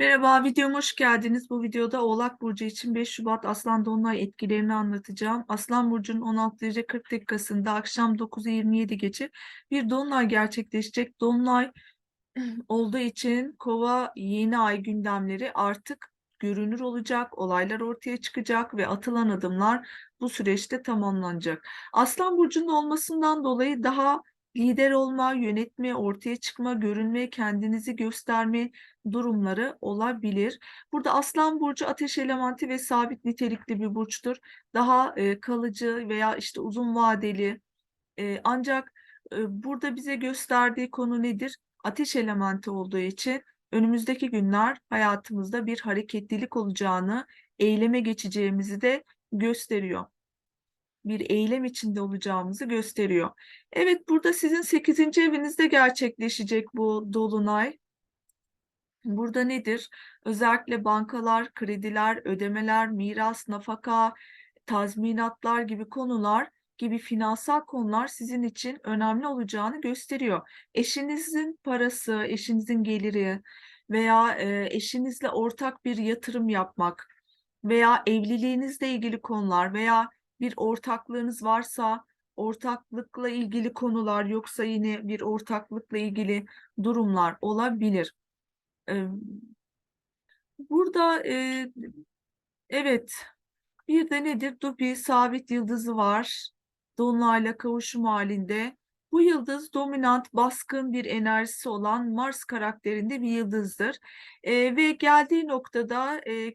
Merhaba, videoma hoş geldiniz. Bu videoda Oğlak Burcu için 5 Şubat Aslan Dolunay etkilerini anlatacağım. Aslan Burcu'nun 16 derece 40 dakikasında akşam 9'u 27 geçe bir Dolunay gerçekleşecek. Dolunay olduğu için Kova yeni ay gündemleri artık görünür olacak, olaylar ortaya çıkacak ve atılan adımlar bu süreçte tamamlanacak. Aslan Burcu'nun olmasından dolayı daha lider olma, yönetme, ortaya çıkma, görünme, kendinizi gösterme durumları olabilir. Burada Aslan Burcu ateş elementi ve sabit nitelikli bir burçtur. Daha e, kalıcı veya işte uzun vadeli e, ancak e, burada bize gösterdiği konu nedir? Ateş elementi olduğu için önümüzdeki günler hayatımızda bir hareketlilik olacağını, eyleme geçeceğimizi de gösteriyor bir eylem içinde olacağımızı gösteriyor. Evet burada sizin 8. evinizde gerçekleşecek bu dolunay. Burada nedir? Özellikle bankalar, krediler, ödemeler, miras, nafaka, tazminatlar gibi konular gibi finansal konular sizin için önemli olacağını gösteriyor. Eşinizin parası, eşinizin geliri veya e, eşinizle ortak bir yatırım yapmak veya evliliğinizle ilgili konular veya bir ortaklığınız varsa ortaklıkla ilgili konular yoksa yine bir ortaklıkla ilgili durumlar olabilir. Burada evet bir de nedir? Dubi sabit yıldızı var. Dolunayla kavuşum halinde. Bu yıldız dominant, baskın bir enerjisi olan Mars karakterinde bir yıldızdır. E, ve geldiği noktada e,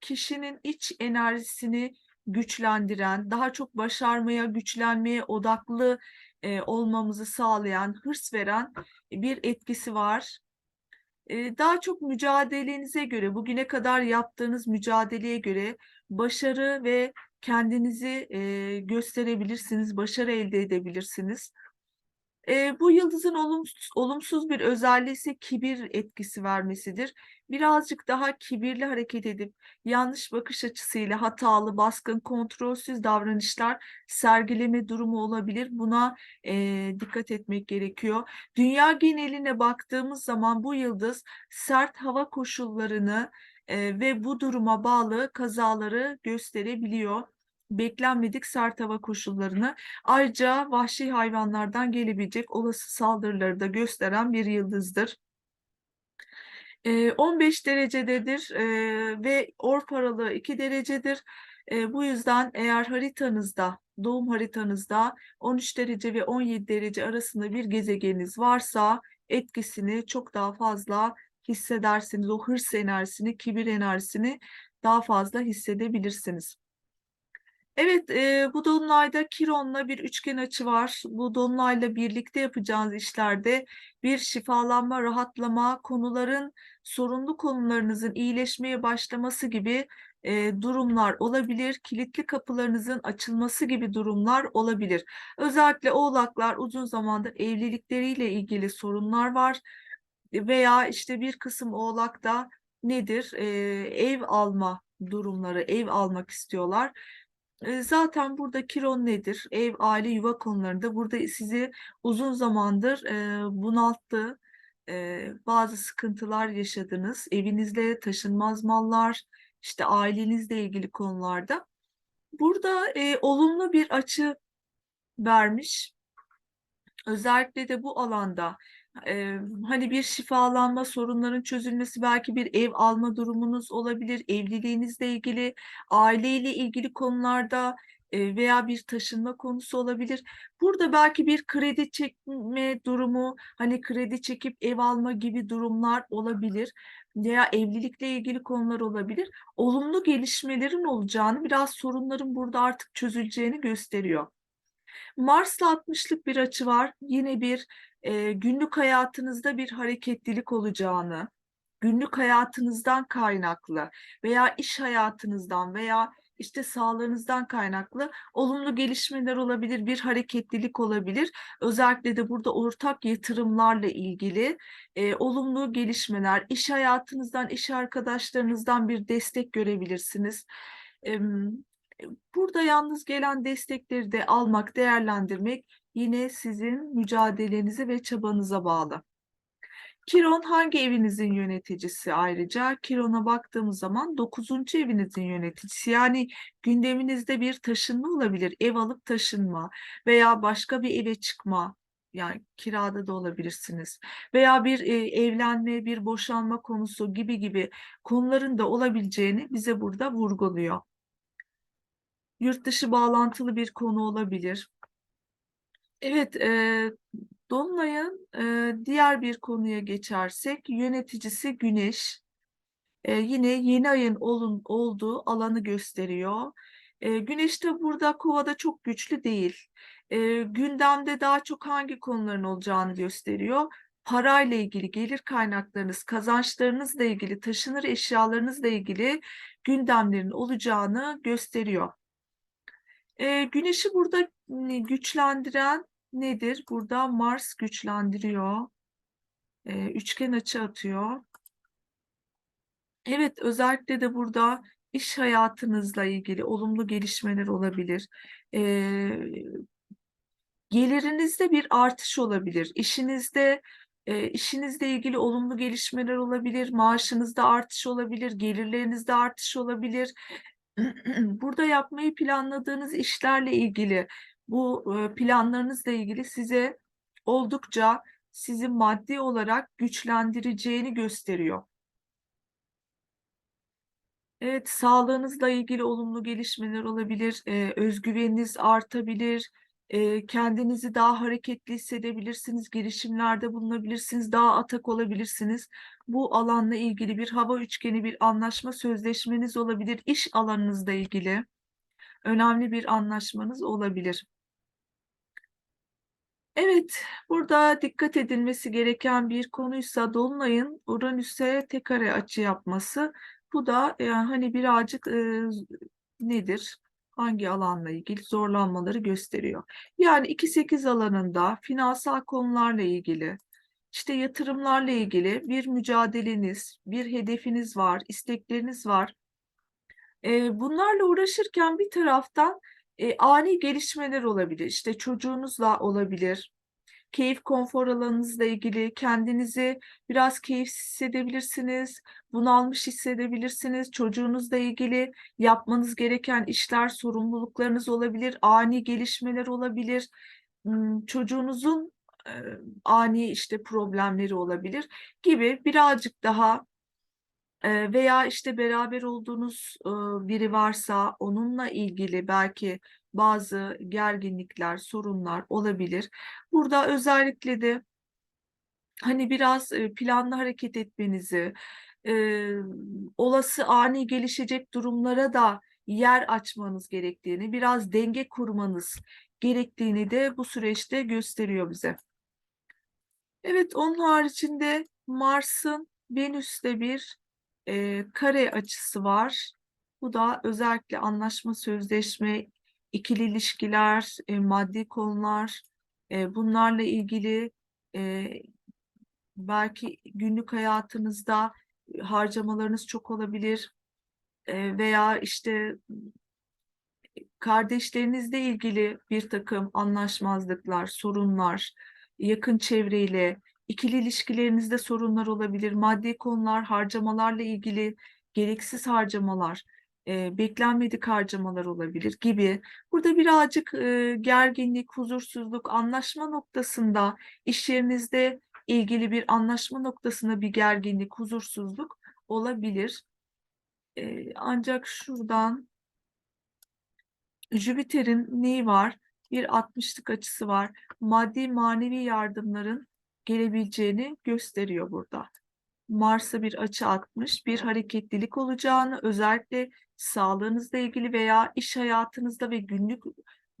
kişinin iç enerjisini güçlendiren, daha çok başarmaya, güçlenmeye odaklı e, olmamızı sağlayan, hırs veren bir etkisi var. E, daha çok mücadelenize göre, bugüne kadar yaptığınız mücadeleye göre başarı ve kendinizi e, gösterebilirsiniz, başarı elde edebilirsiniz. E, bu yıldızın olumsuz, olumsuz bir özelliği ise kibir etkisi vermesidir. Birazcık daha kibirli hareket edip yanlış bakış açısıyla hatalı, baskın, kontrolsüz davranışlar sergileme durumu olabilir. Buna e, dikkat etmek gerekiyor. Dünya geneline baktığımız zaman bu yıldız sert hava koşullarını e, ve bu duruma bağlı kazaları gösterebiliyor beklenmedik sert hava koşullarını ayrıca vahşi hayvanlardan gelebilecek olası saldırıları da gösteren bir yıldızdır. 15 derecededir ve orp aralığı 2 derecedir. Bu yüzden eğer haritanızda, doğum haritanızda 13 derece ve 17 derece arasında bir gezegeniniz varsa etkisini çok daha fazla hissedersiniz. O hırs enerjisini, kibir enerjisini daha fazla hissedebilirsiniz. Evet, e, bu dolunayda Kiron'la bir üçgen açı var. Bu dolunayla birlikte yapacağınız işlerde bir şifalanma, rahatlama, konuların, sorunlu konularınızın iyileşmeye başlaması gibi e, durumlar olabilir. Kilitli kapılarınızın açılması gibi durumlar olabilir. Özellikle oğlaklar uzun zamandır evlilikleriyle ilgili sorunlar var. Veya işte bir kısım oğlakta nedir? E, ev alma durumları, ev almak istiyorlar Zaten burada Kiron nedir? Ev, aile, yuva konularında burada sizi uzun zamandır bunalttı. Bazı sıkıntılar yaşadınız. Evinizle taşınmaz mallar, işte ailenizle ilgili konularda. Burada e, olumlu bir açı vermiş. Özellikle de bu alanda e, hani bir şifalanma sorunların çözülmesi belki bir ev alma durumunuz olabilir evliliğinizle ilgili aileyle ilgili konularda e, veya bir taşınma konusu olabilir. Burada belki bir kredi çekme durumu hani kredi çekip ev alma gibi durumlar olabilir veya evlilikle ilgili konular olabilir. Olumlu gelişmelerin olacağını biraz sorunların burada artık çözüleceğini gösteriyor. Mars'la 60'lık bir açı var. Yine bir e, günlük hayatınızda bir hareketlilik olacağını, günlük hayatınızdan kaynaklı veya iş hayatınızdan veya işte sağlığınızdan kaynaklı olumlu gelişmeler olabilir, bir hareketlilik olabilir. Özellikle de burada ortak yatırımlarla ilgili e, olumlu gelişmeler, iş hayatınızdan, iş arkadaşlarınızdan bir destek görebilirsiniz. E, burada yalnız gelen destekleri de almak, değerlendirmek yine sizin mücadelenize ve çabanıza bağlı. Kiron hangi evinizin yöneticisi ayrıca? Kiron'a baktığımız zaman 9. evinizin yöneticisi. Yani gündeminizde bir taşınma olabilir. Ev alıp taşınma veya başka bir eve çıkma. Yani kirada da olabilirsiniz. Veya bir e, evlenme, bir boşanma konusu gibi gibi konuların da olabileceğini bize burada vurguluyor. Yurt dışı bağlantılı bir konu olabilir. Evet, e, Dolunay'ın e, diğer bir konuya geçersek yöneticisi Güneş. E, yine yeni ayın olun, olduğu alanı gösteriyor. E, Güneş de burada Kova'da çok güçlü değil. E, gündemde daha çok hangi konuların olacağını gösteriyor. Parayla ilgili, gelir kaynaklarınız, kazançlarınızla ilgili, taşınır eşyalarınızla ilgili gündemlerin olacağını gösteriyor. E, güneşi burada güçlendiren nedir? Burada Mars güçlendiriyor. E, üçgen açı atıyor. Evet, özellikle de burada iş hayatınızla ilgili olumlu gelişmeler olabilir. E, gelirinizde bir artış olabilir. İşinizde e, işinizle ilgili olumlu gelişmeler olabilir. Maaşınızda artış olabilir. Gelirlerinizde artış olabilir. Burada yapmayı planladığınız işlerle ilgili bu e, planlarınızla ilgili size oldukça sizi maddi olarak güçlendireceğini gösteriyor. Evet, sağlığınızla ilgili olumlu gelişmeler olabilir, e, özgüveniniz artabilir, kendinizi daha hareketli hissedebilirsiniz, girişimlerde bulunabilirsiniz, daha atak olabilirsiniz. Bu alanla ilgili bir hava üçgeni, bir anlaşma, sözleşmeniz olabilir, iş alanınızla ilgili önemli bir anlaşmanız olabilir. Evet, burada dikkat edilmesi gereken bir konuysa Dolunay'ın Uranüs'e tek kare açı yapması. Bu da e, hani birazcık e, nedir? Hangi alanla ilgili zorlanmaları gösteriyor. Yani 2-8 alanında finansal konularla ilgili, işte yatırımlarla ilgili bir mücadeleniz, bir hedefiniz var, istekleriniz var. Bunlarla uğraşırken bir taraftan ani gelişmeler olabilir. İşte çocuğunuzla olabilir. Keyif konfor alanınızla ilgili kendinizi biraz keyifsiz hissedebilirsiniz, bunalmış hissedebilirsiniz. Çocuğunuzla ilgili yapmanız gereken işler, sorumluluklarınız olabilir, ani gelişmeler olabilir. Hmm, Çocuğunuzun ani işte problemleri olabilir gibi birazcık daha veya işte beraber olduğunuz biri varsa onunla ilgili belki bazı gerginlikler, sorunlar olabilir. Burada özellikle de hani biraz planlı hareket etmenizi, e, olası ani gelişecek durumlara da yer açmanız gerektiğini, biraz denge kurmanız gerektiğini de bu süreçte gösteriyor bize. Evet, onun haricinde Mars'ın Venüs'te bir e, kare açısı var. Bu da özellikle anlaşma, sözleşme, ikili ilişkiler, e, maddi konular, e, bunlarla ilgili e, belki günlük hayatınızda harcamalarınız çok olabilir e, veya işte kardeşlerinizle ilgili bir takım anlaşmazlıklar, sorunlar, yakın çevreyle, ikili ilişkilerinizde sorunlar olabilir, maddi konular, harcamalarla ilgili gereksiz harcamalar, e, beklenmedik harcamalar olabilir gibi. Burada birazcık e, gerginlik, huzursuzluk, anlaşma noktasında iş yerinizde ilgili bir anlaşma noktasında bir gerginlik, huzursuzluk olabilir. E, ancak şuradan Jüpiter'in neyi var? Bir 60'lık açısı var. Maddi manevi yardımların gelebileceğini gösteriyor burada. Mars'a bir açı atmış, bir hareketlilik olacağını, özellikle sağlığınızla ilgili veya iş hayatınızda ve günlük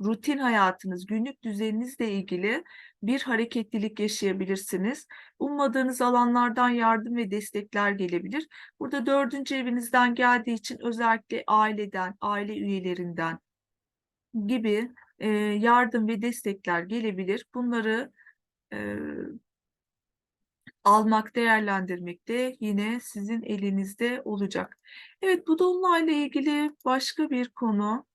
rutin hayatınız, günlük düzeninizle ilgili bir hareketlilik yaşayabilirsiniz. Ummadığınız alanlardan yardım ve destekler gelebilir. Burada dördüncü evinizden geldiği için özellikle aileden, aile üyelerinden gibi yardım ve destekler gelebilir. Bunları almak, değerlendirmek de yine sizin elinizde olacak. Evet, bu dolunayla ilgili başka bir konu.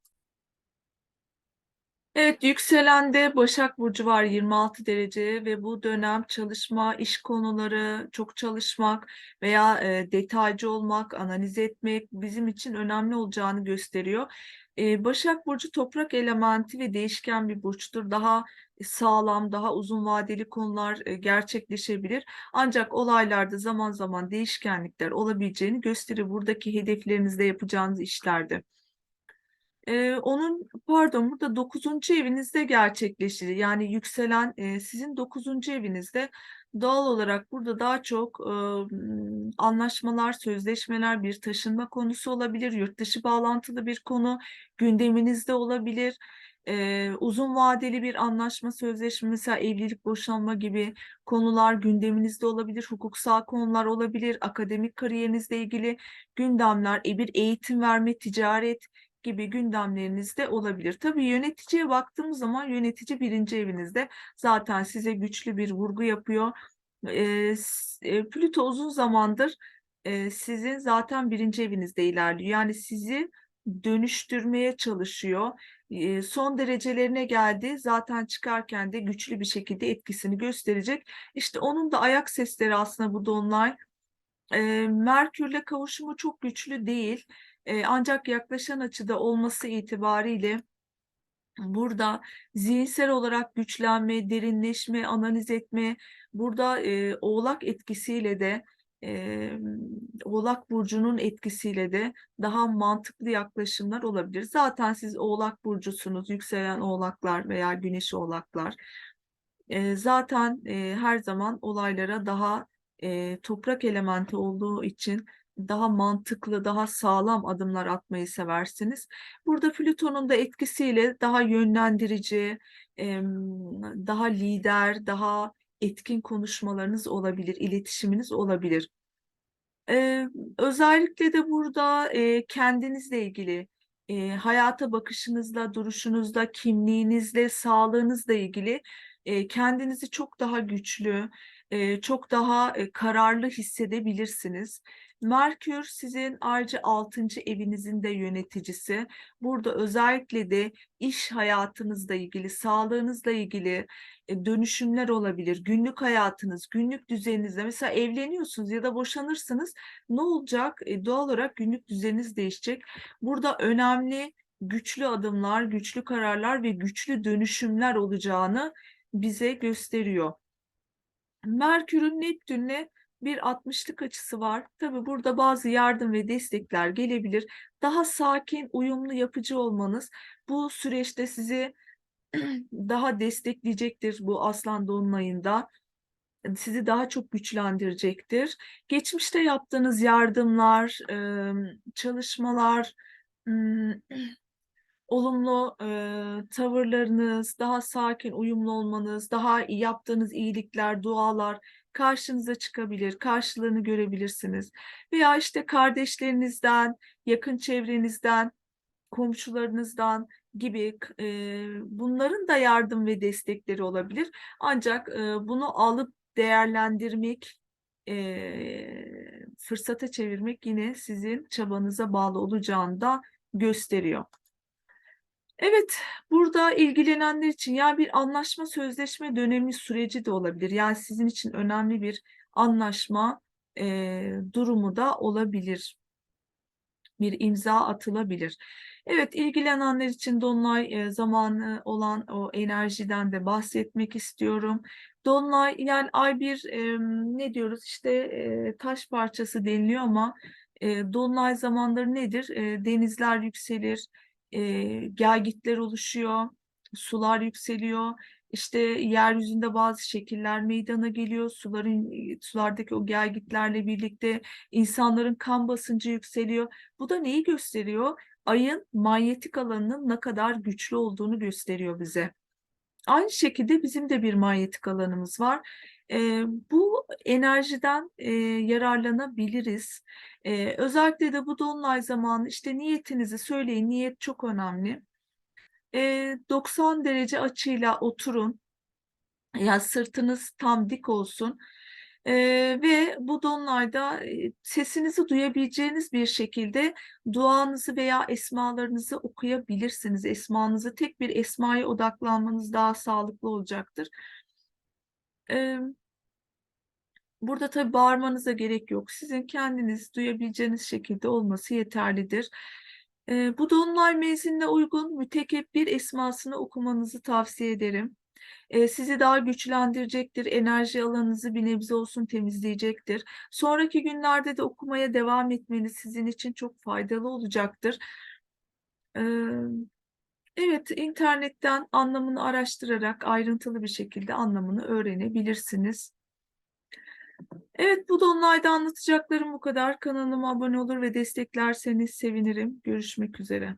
Evet, yükselende Başak Burcu var 26 derece ve bu dönem çalışma, iş konuları, çok çalışmak veya e, detaycı olmak, analiz etmek bizim için önemli olacağını gösteriyor. E, Başak Burcu toprak elementi ve değişken bir burçtur. Daha sağlam, daha uzun vadeli konular e, gerçekleşebilir. Ancak olaylarda zaman zaman değişkenlikler olabileceğini gösterir buradaki hedeflerinizde yapacağınız işlerde. Ee, onun pardon burada dokuzuncu evinizde gerçekleşir. Yani yükselen e, sizin dokuzuncu evinizde doğal olarak burada daha çok e, anlaşmalar, sözleşmeler, bir taşınma konusu olabilir, yurt dışı bağlantılı bir konu gündeminizde olabilir. Ee, uzun vadeli bir anlaşma, sözleşme, mesela evlilik, boşanma gibi konular gündeminizde olabilir, hukuksal konular olabilir, akademik kariyerinizle ilgili gündemler, e, bir eğitim verme, ticaret gibi gündemlerinizde olabilir. Tabii yöneticiye baktığımız zaman yönetici birinci evinizde zaten size güçlü bir vurgu yapıyor. E, Plüto uzun zamandır e, sizin zaten birinci evinizde ilerliyor. Yani sizi dönüştürmeye çalışıyor. E, son derecelerine geldi. Zaten çıkarken de güçlü bir şekilde etkisini gösterecek. İşte onun da ayak sesleri aslında bu dolunay. E, Merkürle kavuşumu çok güçlü değil. E, ancak yaklaşan açıda olması itibariyle burada zihinsel olarak güçlenme, derinleşme, analiz etme, burada e, Oğlak etkisiyle de e, Oğlak burcunun etkisiyle de daha mantıklı yaklaşımlar olabilir. Zaten siz Oğlak burcusunuz, yükselen Oğlaklar veya Güneş Oğlaklar. E, zaten e, her zaman olaylara daha e, toprak elementi olduğu için daha mantıklı, daha sağlam adımlar atmayı seversiniz. Burada Plüton'un da etkisiyle daha yönlendirici, daha lider, daha etkin konuşmalarınız olabilir, iletişiminiz olabilir. Özellikle de burada kendinizle ilgili, hayata bakışınızla, duruşunuzla, kimliğinizle, sağlığınızla ilgili kendinizi çok daha güçlü, çok daha kararlı hissedebilirsiniz. Merkür sizin ayrıca 6. evinizin de yöneticisi. Burada özellikle de iş hayatınızla ilgili, sağlığınızla ilgili dönüşümler olabilir. Günlük hayatınız, günlük düzeninizde mesela evleniyorsunuz ya da boşanırsınız ne olacak? Doğal olarak günlük düzeniniz değişecek. Burada önemli güçlü adımlar, güçlü kararlar ve güçlü dönüşümler olacağını bize gösteriyor. Merkür'ün Neptün'le bir 60'lık açısı var. Tabii burada bazı yardım ve destekler gelebilir. Daha sakin, uyumlu, yapıcı olmanız bu süreçte sizi daha destekleyecektir bu Aslan Dolunay'ında. Sizi daha çok güçlendirecektir. Geçmişte yaptığınız yardımlar, çalışmalar, olumlu e, tavırlarınız, daha sakin, uyumlu olmanız, daha yaptığınız iyilikler, dualar karşınıza çıkabilir, karşılığını görebilirsiniz. Veya işte kardeşlerinizden, yakın çevrenizden, komşularınızdan gibi e, bunların da yardım ve destekleri olabilir. Ancak e, bunu alıp değerlendirmek, e, fırsata çevirmek yine sizin çabanıza bağlı olacağını da gösteriyor. Evet, burada ilgilenenler için ya bir anlaşma sözleşme dönemi süreci de olabilir. Yani sizin için önemli bir anlaşma e, durumu da olabilir. Bir imza atılabilir. Evet, ilgilenenler için Dolunay e, zamanı olan o enerjiden de bahsetmek istiyorum. Dolunay yani ay bir e, ne diyoruz işte e, taş parçası deniliyor ama e, Dolunay zamanları nedir? E, denizler yükselir, e, gelgitler oluşuyor, sular yükseliyor. İşte yeryüzünde bazı şekiller meydana geliyor. Suların sulardaki o gelgitlerle birlikte insanların kan basıncı yükseliyor. Bu da neyi gösteriyor? Ayın manyetik alanının ne kadar güçlü olduğunu gösteriyor bize. Aynı şekilde bizim de bir manyetik alanımız var. E, bu enerjiden e, yararlanabiliriz. E, özellikle de bu dolunay zamanı işte niyetinizi söyleyin. Niyet çok önemli. E, 90 derece açıyla oturun. Ya sırtınız tam dik olsun. Ee, ve bu dolunayda e, sesinizi duyabileceğiniz bir şekilde duanızı veya esmalarınızı okuyabilirsiniz. Esmanızı tek bir esmaya odaklanmanız daha sağlıklı olacaktır. Ee, Burada tabii bağırmanıza gerek yok. Sizin kendiniz duyabileceğiniz şekilde olması yeterlidir. Ee, bu dolunay mevsimine uygun mütekebbir esmasını okumanızı tavsiye ederim. Ee, sizi daha güçlendirecektir, enerji alanınızı bir nebze olsun temizleyecektir. Sonraki günlerde de okumaya devam etmeniz sizin için çok faydalı olacaktır. Ee, evet, internetten anlamını araştırarak ayrıntılı bir şekilde anlamını öğrenebilirsiniz. Evet, bu dolunayda anlatacaklarım bu kadar. Kanalıma abone olur ve desteklerseniz sevinirim. Görüşmek üzere.